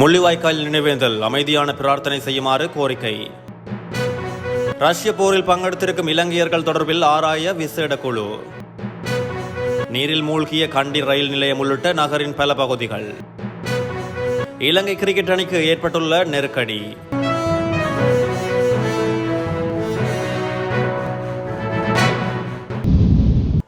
முள்ளிவாய்க்கால் நினைவேந்தல். அமைதியான பிரார்த்தனை செய்யுமாறு கோரிக்கை. ரஷ்ய போரில் பங்கெடுத்திருக்கும் இலங்கையர்கள் தொடர்பில் ஆராய விசேட குழு. நீரில் மூழ்கிய கண்டி ரயில் நிலையம் உள்ளிட்ட நகரின் பல பகுதிகள். இலங்கை கிரிக்கெட் அணிக்கு ஏற்பட்டுள்ள நெருக்கடி.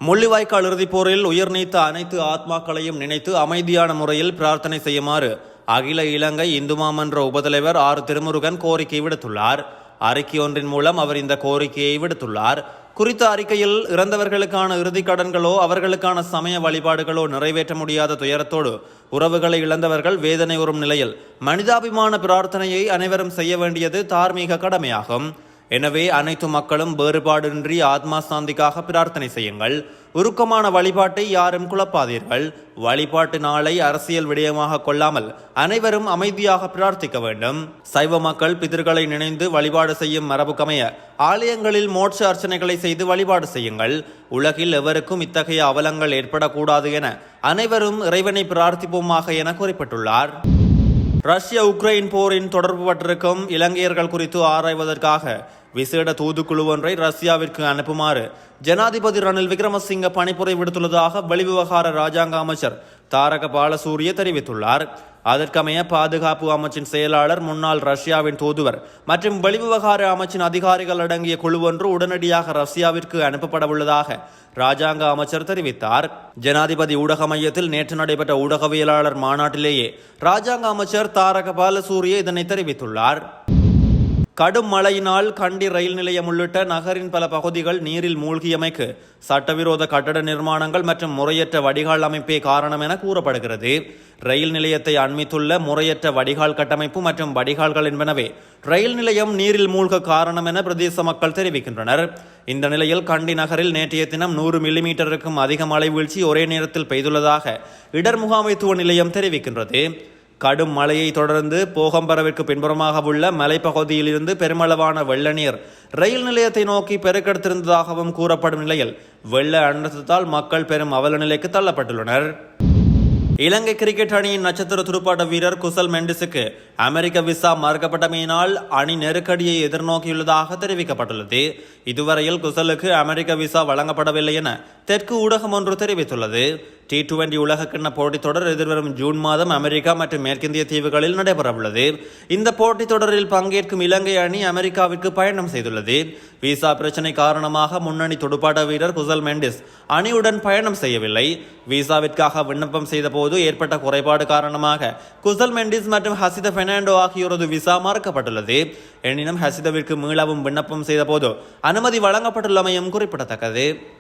முள்ளிவாய்க்கால் இறுதிப் போரில் உயிர் நீத்த அனைத்து ஆத்மாக்களையும் நினைத்து அமைதியான முறையில் பிரார்த்தனை செய்யுமாறு அகில இலங்கை இந்து மாமன்ற உபதலைவர் ஆர். திருமுருகன் கோரிக்கை விடுத்துள்ளார். அறிக்கை ஒன்றின் மூலம் அவர் இந்த கோரிக்கையை விடுத்துள்ளார். குறித்த அறிக்கையில் இறந்தவர்களுக்கான இறுதிக் கடன்களோ அவர்களுக்கான சமய வழிபாடுகளோ நிறைவேற்ற முடியாத துயரத்தோடு உறவுகளை இழந்தவர்கள் வேதனை உறும் நிலையில் மனிதாபிமான பிரார்த்தனையை அனைவரும் செய்ய வேண்டியது தார்மீக கடமையாகும். எனவே அனைத்து மக்களும் வேறுபாடின்றி ஆத்மா சாந்திக்காக பிரார்த்தனை செய்யுங்கள். உருக்கமான வழிபாட்டை யாரும் குழப்பாதீர்கள். வழிபாட்டு நாளை அரசியல் விடயமாக கொள்ளாமல் அனைவரும் அமைதியாக பிரார்த்திக்க வேண்டும். சைவ மக்கள் பிதர்களை நினைந்து வழிபாடு செய்யும் மரபுக்கமைய ஆலயங்களில் மோட்ச அர்ச்சனைகளை செய்து வழிபாடு செய்யுங்கள். உலகில் எவருக்கும் இத்தகைய அவலங்கள் ஏற்படக்கூடாது என அனைவரும் இறைவனை பிரார்த்திப்போமாக என குறிப்பிட்டுள்ளார். ரஷ்ய உக்ரைன் போரின் தொடர்பு பட்டிருக்கும் இலங்கையர்கள் குறித்து ஆராய்வதற்காக விசேட தூதுக்குழு ஒன்றை ரஷ்யாவிற்கு அனுப்புமாறு ஜனாதிபதி ரணில் விக்ரமசிங்க பணிப்புரை விடுத்துள்ளதாக வெளிவிவகார ராஜாங்க அமைச்சர் தாரக பாலசூரிய தெரிவித்துள்ளார். அதற்கமைய பாதுகாப்பு அமைச்சின் செயலாளர் முன்னாள் ரஷ்யாவின் தூதுவர் மற்றும் வெளிவிவகார அமைச்சின் அதிகாரிகள் அடங்கிய குழு ஒன்று உடனடியாக ரஷ்யாவிற்கு அனுப்பப்பட உள்ளதாக ராஜாங்க அமைச்சர் தெரிவித்தார். ஜனாதிபதி ஊடக மையத்தில் நேற்று நடைபெற்ற ஊடகவியலாளர் மாநாட்டிலேயே ராஜாங்க அமைச்சர் தாரக பாலசூரிய இதனை தெரிவித்துள்ளார். கடும் மழையினால் கண்டி ரயில் நிலையம் உள்ளிட்ட நகரின் பல பகுதிகள் நீரில் மூழ்கியமைக்கு சட்டவிரோத கட்டட நிர்மாணங்கள் மற்றும் முறையற்ற வடிகால் அமைப்பே காரணம் என கூறப்படுகிறது. ரயில் நிலையத்தை அண்மித்துள்ள முறையற்ற வடிகால் கட்டமைப்பு மற்றும் வடிகால்கள் என்பனவே ரயில் நிலையம் நீரில் மூழ்க காரணம் என பிரதேச மக்கள் தெரிவிக்கின்றனர். இந்த நிலையில் கண்டி நகரில் நேற்றைய தினம் நூறு மில்லிமீட்டருக்கும் அதிக மழை வீழ்ச்சி ஒரே நேரத்தில் பெய்துள்ளதாக இடர் முகாமைத்துவ நிலையம் தெரிவிக்கின்றது. கடும் மழையை தொடர்ந்து போகம்பரவிற்கு பின்புறமாக உள்ள மலைப்பகுதியிலிருந்து பெருமளவான வெள்ள நீர் ரயில் நிலையத்தை நோக்கி பெருக்கெடுத்திருந்ததாகவும் கூறப்படும் நிலையில் வெள்ள அனர்த்தத்தால் மக்கள் பெரும் அவல நிலைக்கு தள்ளப்பட்டுள்ளனர். இலங்கை கிரிக்கெட் அணியின் நட்சத்திர துடுப்பாட்ட வீரர் குசல் மெண்டிஸுக்கு அமெரிக்க விசா மறுக்கப்பட்டமையினால் அணி நெருக்கடியை எதிர்நோக்கியுள்ளதாக தெரிவிக்கப்பட்டுள்ளது. இதுவரையில் குசலுக்கு அமெரிக்க விசா வழங்கப்படவில்லை என தெற்கு ஊடகம் ஒன்று தெரிவித்துள்ளது. டி டுவெண்டி உலகக்கிண்ண போட்டித் தொடர் எதிர்வரும் ஜூன் மாதம் அமெரிக்கா மற்றும் மேற்கிந்திய தீவுகளில் நடைபெறவுள்ளது. இந்த போட்டித் தொடரில் பங்கேற்கும் இலங்கை அணி அமெரிக்காவிற்கு பயணம் செய்துள்ளது. விசா பிரச்சினை காரணமாக முன்னணி துடுப்பாட்ட வீரர் குசல் மெண்டிஸ் அணியுடன் பயணம் செய்யவில்லை. விசாவிற்காக விண்ணப்பம் செய்தபோது ஏற்பட்ட குறைபாடு காரணமாக குசல் மெண்டிஸ் மற்றும் ஹசித பெர்னாண்டோ ஆகியோரது விசா மறுக்கப்பட்டுள்ளது எனினும் ஹசிதவிற்கு மீளவும் விண்ணப்பம் செய்த போது அனுமதி வழங்கப்பட்டுள்ளமையும் குறிப்பிடத்தக்கது.